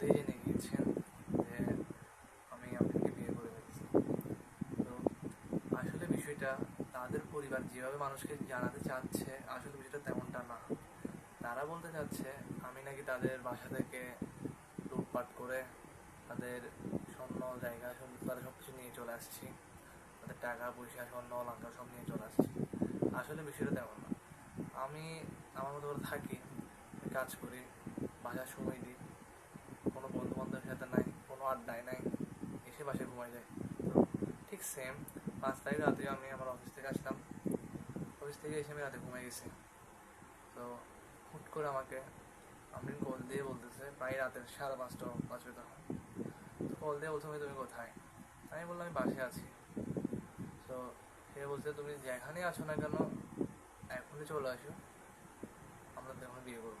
মধ্যেই জেনে গিয়েছেন যে আমি আপনাকে বিয়ে করে ফেলছি। তো আসলে বিষয়টা তাদের পরিবার যেভাবে মানুষকে জানাতে চাচ্ছে, আসলে বিষয়টা তেমনটা না। তারা বলতে চাচ্ছে, আমি নাকি তাদের বাসা থেকে লুটপাট করে তাদের স্বর্ণ জায়গা তাদের সব কিছু নিয়ে চলে আসছি। তাদের টাকা, পয়সা, স্বর্ণ অলঙ্কার সব নিয়ে চলে আসছি। আসলে বিষয়টা তেমন না। আমি আমার মতো করে থাকি, কাজ করি, বাসার সময় দিই কোনো বন্ধু বান্ধবের সাথে কোনো আড্ডায় নাই এসে বাসায় ঘুমাই যায়। তো ঠিক সেম পাঁচ তারিখ রাতে আমি আমার অফিস থেকে আসলাম। অফিস থেকে এসে আমি রাতে ঘুমাই গেছি। তো হুট করে আমাকে আমি কল দিয়ে বলতেছে প্রায় রাতের সাড়ে পাঁচটা পাঁচটা তখন। তো কল দিয়ে বলছে "ভাই, তুমি কোথায়? আমি বললাম আমি বাসে আছি। তো সে বলছে তুমি যেখানেই আছো না কেন এখনই চলে আসো। আমরা তো এখন বিয়ে করব।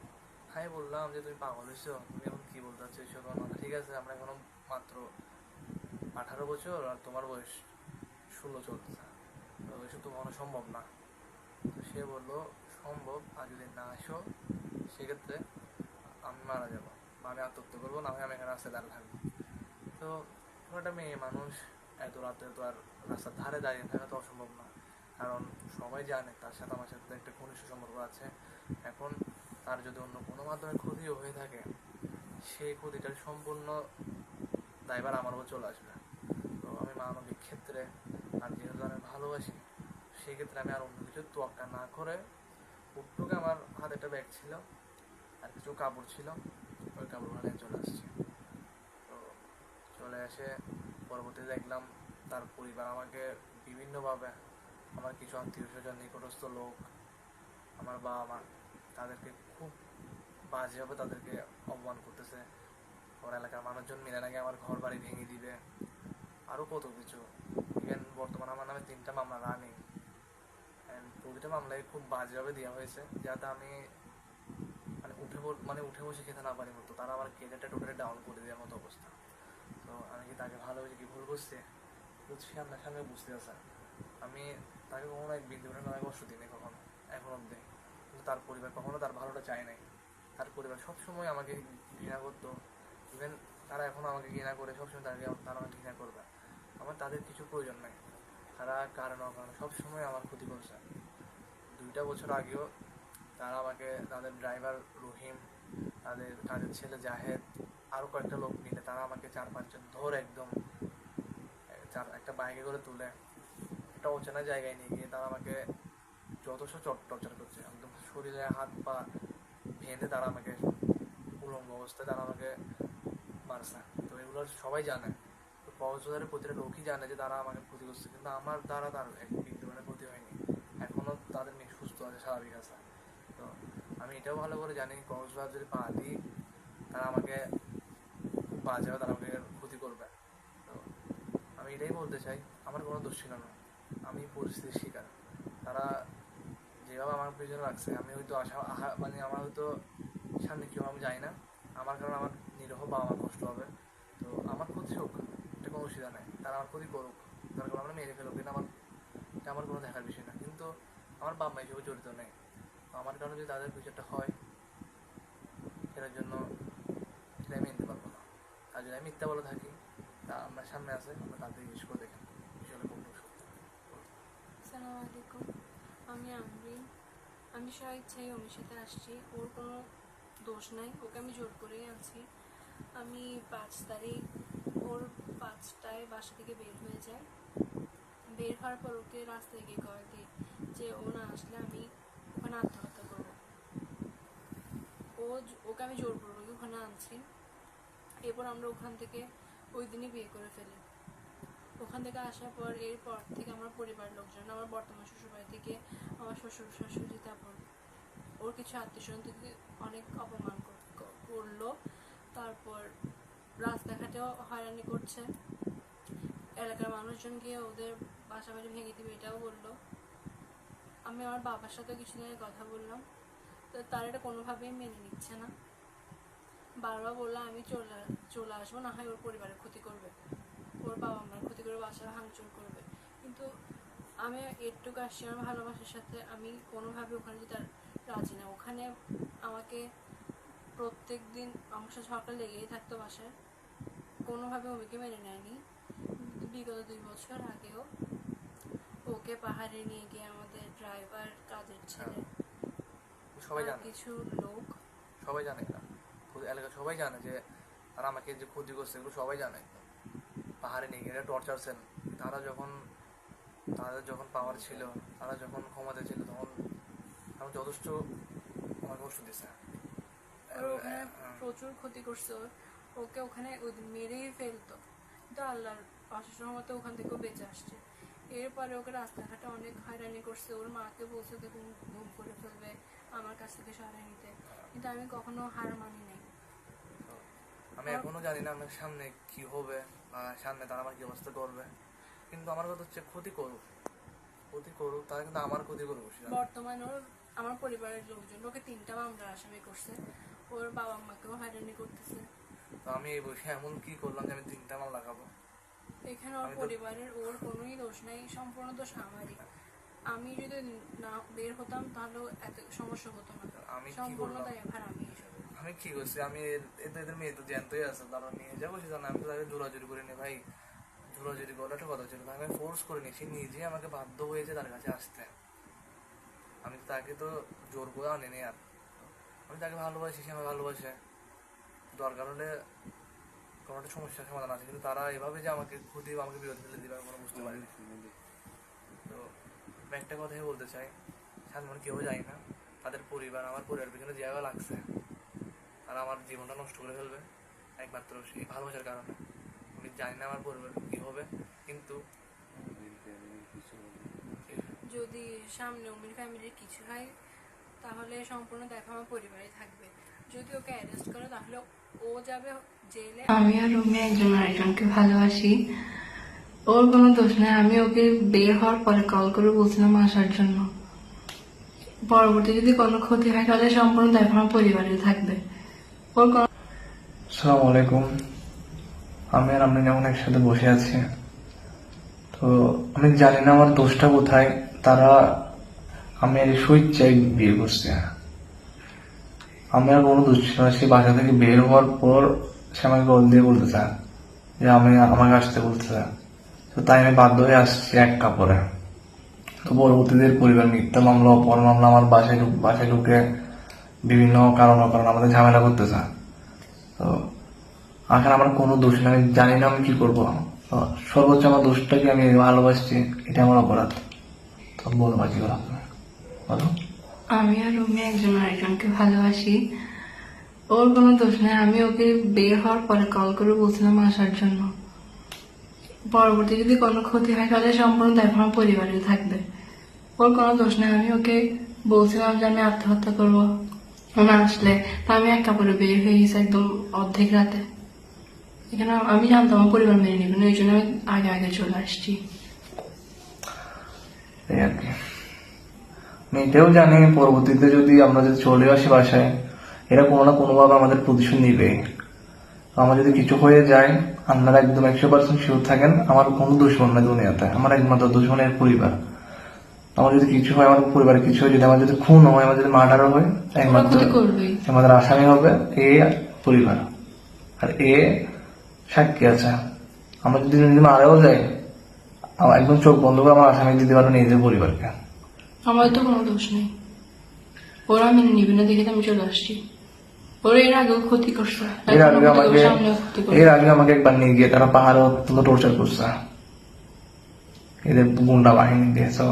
আমি বললাম যে তুমি পাগল হয়েছো তুমি এখন কি বলতে চাচ্ছো আমার ঠিক আছে, আমরা এখনও মাত্র আঠারো বছর আর তোমার বয়স ষোলো চলতেছে। তো এসব তো কখনো সম্ভব না। তো সে বলল, সম্ভব, আর যদি না আসো সেক্ষেত্রে আমি মারা যাব। বা আমি আত্মহত্যা করব, না আমি এখানে রাস্তায় দাঁড়িয়ে থাকব। তো একটা মেয়ে মানুষ, এত রাতে তো আর রাস্তার ধারে দাঁড়িয়ে থাকা তো অসম্ভব না। কারণ সবাই জানে, তার সাথে আমার সাথে একটা ঘনিষ্ঠ সম্পর্ক আছে। এখন তার যদি অন্য কোনো মাধ্যমে ক্ষতিও হয়ে থাকে সেই ক্ষতিটার সম্পূর্ণ দায়ভার আমার উপর চলে আসবে। তো আমি মানবিক ক্ষেত্রে আর যেহেতু আমি ভালোবাসি সেই ক্ষেত্রে আমি আর অন্য কিছু তোয়াক্কা না করে উঠটুকে আমার হাতে একটা ব্যাগ ছিল আর কিছু কাপড় ছিল, ওই কাপড়গুলো চলে আসছি। তো চলে এসে পরবর্তীতে দেখলাম তার পরিবার আমাকে বিভিন্নভাবে আমার কিছু আত্মীয় স্বজন নিকটস্থ লোক, আমার বাবা মা তাদেরকে খুব বাজেভাবে তাদেরকে অপমান করতেছে। ওর এলাকার মানুষজন মিলে নাকি আমার ঘর বাড়ি ভেঙে দিবে। আরও কত কিছু। ইভেন বর্তমানে আমার নামে তিনটা মামলা রানিং অ্যান্ড প্রতিটা মামলায় খুব বাজেভাবে দেওয়া হয়েছে, যাতে আমি মানে উঠে মানে উঠে বসে খেতে না পারি মতো তারা আমার কেরিয়ারটা টোটালি ডাউন করে দেওয়ার মতো অবস্থা। তো আমি কি তাকে ভালোবেসে কি ভুল করছে? আপনার সামনে বুঝতে আছে আমি তাকে কখনো এক বিন্দু নয় কষ্ট দিই কখনো, এখন অব্দি কিন্তু তার পরিবার কখনো তার ভালোটা চায় নাই। তার পরিবার সবসময় আমাকে ঘৃণা করতো। ইভেন তারা এখনও আমাকে ঘৃণা করে, সবসময় তাকে তারা আমাকে ঘৃণা করবে। আমার তাদের কিছু প্রয়োজন নাই। তারা কারণ অকারণে সবসময় আমার ক্ষতি করছে। দুইটা বছর আগেও তারা আমাকে, তাদের ড্রাইভার রহিম, তাদের তাদের ছেলে জাহেদ আরও কয়েকটা লোক মিলে তারা আমাকে চার পাঁচজন ধরে একদম চার, একটা বাইকে করে তুলে। একটা অচেনা জায়গায় নিয়ে গিয়ে তারা আমাকে যথেষ্ট টর্চার করছে। একদম শরীরে হাত পা ভেঙে তারা আমাকে উলঙ্গ অবস্থায় তারা আমাকে মারছে তো এগুলো সবাই জানে। তো কক্সবাজারের প্রতিটা লোকই জানে যে তারা আমাকে ক্ষতি করছে কিন্তু আমার দ্বারা তার এক বিন্দু মানে ক্ষতি হয়নি। এখনও তাদের মেয়ে সুস্থ আছে স্বাভাবিক আছে। তো আমি এটাও ভালো করে জানি কক্সবাজার যদি পা দিই তারা আমাকে খুব বাজে হবে, তারা আমাকে ক্ষতি করবে। তো আমি এটাই বলতে চাই আমার কোনো দোষ ছিল না। আমি পরিস্থিতির শিকার। তারা আমার পিছনে লাগছে। আমি হয়তো আশা মানে আমার হয়তো সামনে কেউ, আমি যাই না। আমার কারণে আমার নিরহ বা আমার কষ্ট হবে। তো আমার ক্ষতি হোক, এটা কোনো অসুবিধা নেই। তারা আমার ক্ষতি করুক। তার কারণে আমরা মেরে ফেলুক, এটা আমার আমার কোনো দেখার বিষয় না। কিন্তু আমার বাবা মা হিসেবে জড়িত নেই। আমার কারণে যদি তাদের কিছুটা হয় সেটার জন্য সেটা আমি নিতে পারব না। আর যদি আমি মিথ্যা বলে থাকি, তা আমার সামনে আছে, আমরা তাদের জিজ্ঞেস করে দেখেন। আলাইকুম আমি আমরিন। আমি স্ব ইচ্ছাই ওমির সাথে আসছি। ওর কোনো দোষ নাই। ওকে আমি জোর করেই আনছি। আমি পাঁচ তারিখ ওর পাঁচটায় বাসা থেকে বের হয়ে যায় বের হওয়ার পর ওকে রাস্তায় গিয়ে কয় দিই যে ও না আসলে আমি ওখানে আত্মহত্যা করব। ও ওকে আমি জোর করব ওখানে আনছি। এরপর আমরা ওখান থেকে ওই দিনই বিয়ে করে ফেলি। ওখান থেকে আসার পর, এরপর থেকে আমার পরিবার লোকজন, আমার বর্তমান শ্বশুরবাড়ি থেকে আমার শ্বশুর, শাশুড়ি, তারপর ওর কিছু আত্মীয়স্বজন থেকে অনেক অপমান কর- করল। তারপর রাস্তাঘাটেও হয়রানি করছে। এলাকার মানুষজন গিয়ে ওদের বাসা বাড়ি ভেঙে দিবে এটাও বলল। আমি আমার বাবার সাথে কিছুদিন আগে কথা বললাম। তো তার এটা কোনোভাবেই মেনে নিচ্ছে না। বারবার বললাম আমি চলে চলে আসব, না হয় ওর পরিবারের ক্ষতি করবে। ওর বাবা মার ক্ষতি করে বাসা ভাঙচুর করবে। কিন্তু আমি এটুকু আসছি আমার ভালোবাসার সাথে আমি কোনোভাবে ওখানে যেতে আর রাজি না। ওখানে আমাকে প্রত্যেক দিন আমার সাথে ঝগড়া লেগেই থাকতো বাসায়। কোনোভাবে অমিকে মেনে নেয়নি। বিগত দুই বছর আগেও ওকে পাহাড়ে নিয়ে গিয়ে আমাদের ড্রাইভার কাজের ছেলে সবাই জানে। কিছু লোক। সবাই জানে খুব- এলাকা সবাই জানে যে তারা আমাকে যে ক্ষতি করছে এগুলো সবাই জানে। পাহাড়ে নিয়ে গিয়ে টর্চারছেন তারা যখন, তাদের যখন পাওয়ার ছিল, তারা যখন ক্ষমতা ছিল, তখন আমার যথেষ্ট কষ্ট দিছে প্রচুর ক্ষতি করছে ওকে ওখানে মেরেই ফেলতো। কিন্তু আল্লাহর রহমতে ওখান থেকেও বেঁচে আসছে। এরপরে ওকে রাস্তাঘাটে অনেক হয়রানি করছে। ওর মাকে বলছে তুমি ঘুম করে ফেলবে, আমার কাছ থেকে সরাই নিতে। কিন্তু আমি কখনো হার মানি নাই আমি এখনও জানি না আমার সামনে কি হবে বা সামনে তারা আমার কি অবস্থা করবে। কিন্তু আমার কথা হচ্ছে ক্ষতি করুক। ক্ষতি করুক তারা কিন্তু আমার ক্ষতি করুক বর্তমানে ওর আমার পরিবারের লোকজন ওকে তিনটা মামলা আসামি করছে। ওর বাবা মাকেও হয়রানি করতেছে। তো আমি এই বসে এমন কি করলাম যে আমি তিনটা মাল লাগাবো? এখানে ওর পরিবারের ওর কোনোই দোষ নাই সম্পূর্ণ দোষ আমারই। আমি যদি না বের হতাম তাহলে এত সমস্যা হতো না। আমি সম্পূর্ণ করলাম? দায়ভার আমি। আমি কি করছি? আমি এদের এদের মেয়ে তো জ্যান্তই আছে তারা নিয়ে যাব সেটা না, আমি তো তাকে জোরাজুরি করে নি ভাই। জোরাজুরি করার একটা কথা ছিল আমি ফোর্স করে নি সে নিজে আমাকে বাধ্য হয়েছে তার কাছে আসতে। আমি তাকে তো জোর করে আনিনি আর। আমি তাকে ভালোবাসি সে আমাকে ভালোবাসে। দরকার হলে কোনো একটা সমস্যার সমাধান আছে কিন্তু তারা এভাবে যে আমাকে ক্ষতি আমাকে বিরোধী ফেলে দিবে আমি কোনো বুঝতে পারিনি। তো একটা কথাই বলতে চাই সাধারণ কেউ যায় না তাদের পরিবার আমার পরিবার পিছনে জায়গা লাগছে। তারা আমার জীবনটা নষ্ট করে ফেলবে একমাত্র সেই ভালোবাসার কারণে। আমি জানি না আমার পরিবার কি হবে কিন্তু যদি সামনে উমির ফ্যামিলির কিছু হয় তাহলে সম্পূর্ণ দেখা আমার পরিবারে থাকবে। যদি ওকে অ্যারেস্ট করে তাহলে ও যাবে জেলে। আমি আর রুমি একজন আরেকজনকে ভালোবাসি। ওর কোনো দোষ নেই। আমি ওকে বের হওয়ার পরে কল করে বলছিলাম আসার জন্য। পরবর্তী যদি কোনো ক্ষতি হয় তাহলে সম্পূর্ণ আমার পরিবারে থাকবে। সালাম আলাইকুম। আমি আর আপনি যেমন একসাথে বসে আছি, তো আমি জানি না আমার দোষটা কোথায়, তারা আমি আর বিয়ে করছে। আমি আর কোনো দোষ ছিল না, সে বাসা থেকে বের হওয়ার পর সে আমাকে কল দিয়ে বলতে চায় যে আমি আমাকে আসতে বলতে চায় তো তাই আমি বাধ্য হয়ে আসছি এক কাপড়ে। তো পরবর্তীতে পরিবার মিথ্যা মামলা, অপর মামলা আমার বাসায় বাসায় ঢুকে বিভিন্ন কারণ অকারণ আমাদের ঝামেলা করতে তো এখন আমার কোনো দোষ নেই, আমি জানি না আমি কি করব। সর্বোচ্চ আমার দোষটা কি আমি ভালোবাসছি? এটা আমার অপরাধ। তো বলো বাকি বলো। বলো। আমি আর রুমি একজন আরেকজনকে ভালোবাসি। ওর কোনো দোষ নেই, আমি ওকে বের হওয়ার পরে কল করে বলছিলাম আসার জন্য। পরবর্তী যদি কোনো ক্ষতি হয়, তাহলে সম্পূর্ণ দায়ভার আমার পরিবারে থাকবে। ওর কোনো দোষ নেই, আমি ওকে বলছিলাম যে আমি আত্মহত্যা করব। না আসলে। আমি এক কাপড়ে বের হয়ে একদম অর্ধেক রাতে। এখানে আমি জানতাম আমার পরিবার মেনে নেবে না জন্য আমি আগে আগে চলে আসছি। পরবর্তীতে যদি আমরা যদি চলে আসি বাসায়, এরা কোনো না কোনোভাবে আমাদের প্রতিশোধ নিবে। আমার যদি কিছু হয়ে যায়, আপনারা একদম একশো পার্সেন্ট শিওর থাকেন, আমার কোনো দুশ্মন না দুনিয়াতে। আমার একমাত্র দুশ্মনের পরিবার। আমার যদি কিছু হয় আমার পরিবারে কিছু হয় যদি আমার যদি খুন হয় আমার যদি মার্ডারও হয় একমাত্র আমাদের আসামি হবে এ পরিবার। আর এ সাক্ষী আছে। আমরা যদি যদি মারাও যায় আমার একদম চোখ বন্ধ করে আমার আসামি দিতে পারব নিজের পরিবারকে। আমার তো কোনো দোষ নেই। ওরা মেনে নিবে না দেখে আমি চলে আসছি। ওরা এর আগেও ক্ষতি করছে। এর আগে আমাকে। এর আগে আমাকে একবার নিয়ে গিয়ে তারা পাহাড়ে অত্যন্ত টর্চার করছে। এদের গুন্ডা বাহিনী দিয়েছে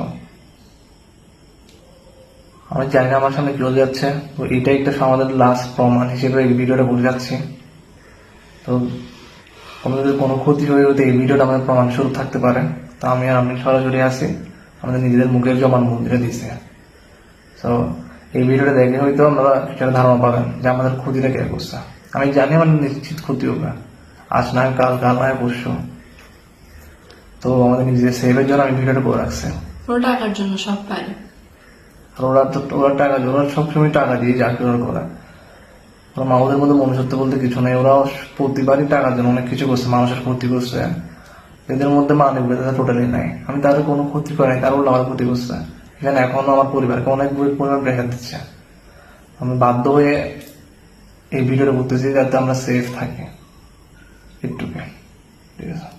আমি জানি না, আমার সামনে কি হতে যাচ্ছে। তো এটাই একটা আমাদের লাস্ট প্রমাণ হিসেবে এই ভিডিওটা বলে যাচ্ছি। তো আমাদের কোনো ক্ষতি হয়ে হতে এই ভিডিওটা আমাদের প্রমাণ স্বরূপ থাকতে পারে। তো আমি আর আপনি সরাসরি আসি আমাদের নিজেদের মুখের জমান মন্দিরে দিছে তো এই ভিডিওটা দেখে হয়তো আপনারা সেটা ধারণা পাবেন যে আমাদের ক্ষতিটা কে করছে। আমি জানি আমার নিশ্চিত ক্ষতি হবে। আজ না হয় কাল কাল নয় পরশু। তো আমাদের নিজেদের সেভের জন্য আমি ভিডিওটা করে রাখছি। ওরা টাকার জন্য, সব পারে ওরা তো ওরা টাকা ওরা সবসময় টাকা দিয়ে চাকরি ওরা করে। মা ওদের মধ্যে মনুষ্যত্ব বলতে কিছু নেই ওরা প্রতিবারই টাকার জন্য অনেক কিছু করছে, মানুষের ক্ষতি করছে। এদের মধ্যে মানবিকতা টোটালি নাই। আমি তাদের কোনো ক্ষতি করে নাই, তারা আমার ক্ষতি করছে। এখানে এখনও আমার পরিবারকে অনেক পরিমাণ প্রেশার দিচ্ছে। আমি বাধ্য হয়ে এই ভিডিওটা করতেছি যাতে আমরা সেফ থাকি। একটুকে। ঠিক আছে।